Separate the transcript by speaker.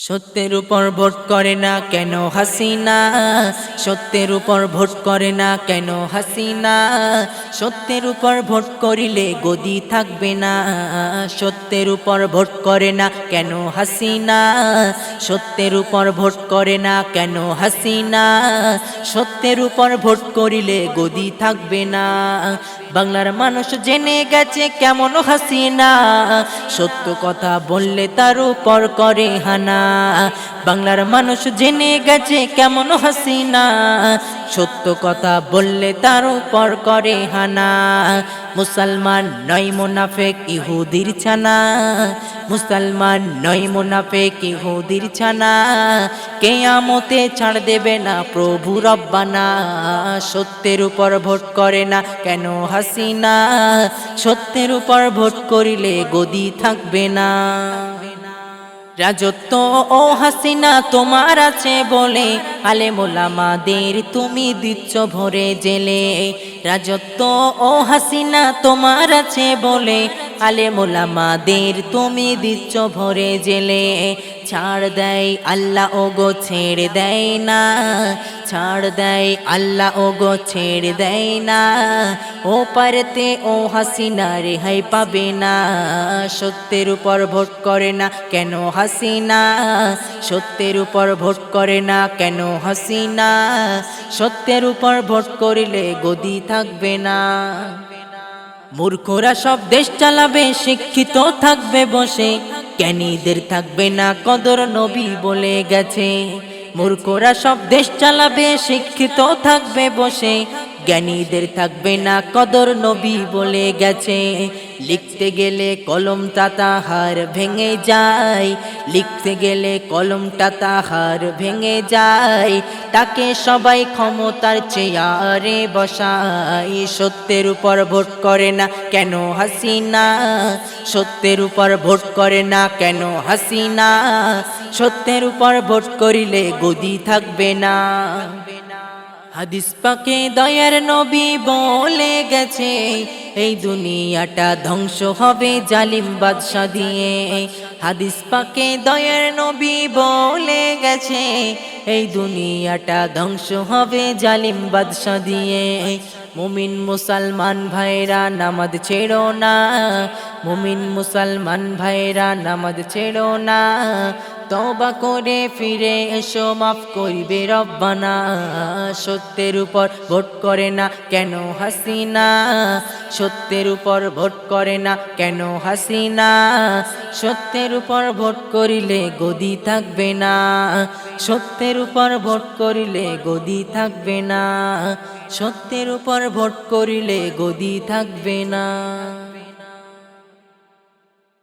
Speaker 1: সত্যের উপর ভোট করে না কেন হাসিনা? সত্যের উপর ভোট করে না কেন হাসিনা? সত্যের উপর ভোট করিলে গদি থাকবে না। সত্যের উপর ভোট করে না কেন হাসিনা? সত্যের উপর ভোট করে না কেন হাসিনা? সত্যের উপর ভোট করিলে গদি থাকবে না। বাংলার মানুষ জেনে গেছে কেমন হাসিনা। সত্য কথা বললে তার উপর করে হানা। বাংলার মানুষ জেনে গেছে কেমন হাসিনা। সত্য কথা বললে তার উপর করে হানা। মুসলমান নয় মোনাফেক ইহুদির ছানা। মুসলমান নয় মোনাফেক ইহুদির ছানা। কেয়ামতে ছাড় দেবে না প্রভু রব্বানা। সত্যের উপর ভোট করে না কেন হাসিনা। সত্যের উপর ভোট করিলে গদি থাকবে না। রাজত্ব ও হাসিনা তোমার আছে বলে আলে মোলামাদের তুমি দিচ্ছ ভরে জেলে। রাজত্ব ও হাসিনা তোমার আছে বলে আলে মোলামাদের তুমি দিচ্ছ ভরে জেলে। ছাড় দেয় আল্লাহ ও গো ছেড়ে দেয় না। ছাড় দেয়, আল্লাহ ও গো ছেড়ে দেয় না। ও পারতে ও হাসিনা রেহাই পাবে না। সত্যের উপর ভোট করে না, কেন হাসিনা সত্যের উপর ভোট করে না, কেন হাসিনা সত্যের উপর ভোট করিলে গদি থাকবে না। মূর্খরা সব দেশ চালাবে, শিক্ষিত থাকবে বসে। জ্ঞানীদের থাকবে না, কদর নবী বলে গেছে। মূর্খরা সব দেশ চালাবে শিক্ষিত থাকবে বসে। জ্ঞানীদের থাকবে না কদর, নবী বলে গেছে। লিখতে গেলে কলমটা তাহার ভেঙে যায়। লিখতে গেলে কলমটা তাহার ভেঙে যায়। তাকে সবাই ক্ষমতার চেয়ারে বসায়। সত্যের উপর ভোট করে না কেন হাসিনা? সত্যের উপর ভোট করে না কেন হাসিনা? সত্যের উপর ভোট করিলে গদি থাকবে না। হাদিস পাকে দয়ার নবী বলে গেছে, এই দুনিয়াটা ধ্বংস হবে জালিম বাদশা দিয়ে। হাদিস পাকে দয়ার নবী বলে গেছে, এই দুনিয়াটা ধ্বংস হবে জালিম বাদশা দিয়ে। মুমিন মুসলমান ভাইরা নামাজ ছেড়ো না, মুমিন মুসলমান ভাইরা নামাজ ছেড়ো না। তবা করে ফিরে এসো, মাফ করিবে রব্বানা। সত্যের উপর ভোট করে না কেন হাসিনা? সত্যের উপর ভোট করে না কেন হাসিনা? সত্যের উপর ভোট করিলে গদি থাকবে না। সত্যের উপর ভোট করিলে গদি থাকবে না। সত্যের উপর ভোট করিলে গদি থাকবে না।